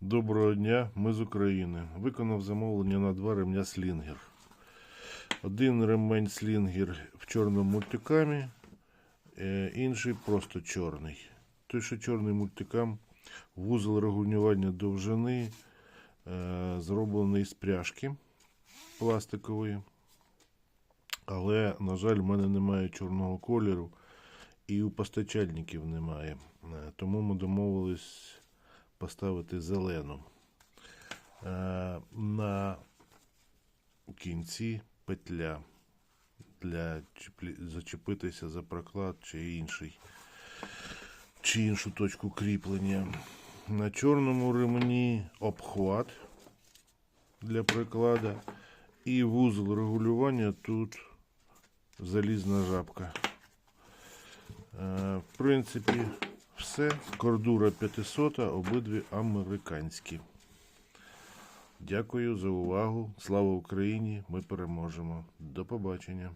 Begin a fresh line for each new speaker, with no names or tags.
Доброго дня, ми з України. Виконав замовлення на два ремня слінгер. Один ремень слінгер в чорному мультикамі, е, інший просто чорний. Той, що чорний мультикам, вузол регулювання довжини е, зроблений з пряжки пластикової. Але, на жаль, в мене немає чорного кольору і у постачальників немає. Е, Тому ми домовились поставити зелену. Е, На кінці петля для зачепитися за проклад чи інший, чи іншу точку кріплення. На чорному ремені обхват для приклада і вузол регулювання тут залізна жабка. Е, В принципі, все. Кордура 500, обидві американські. Дякую за увагу. Слава Україні! Ми переможемо. До побачення.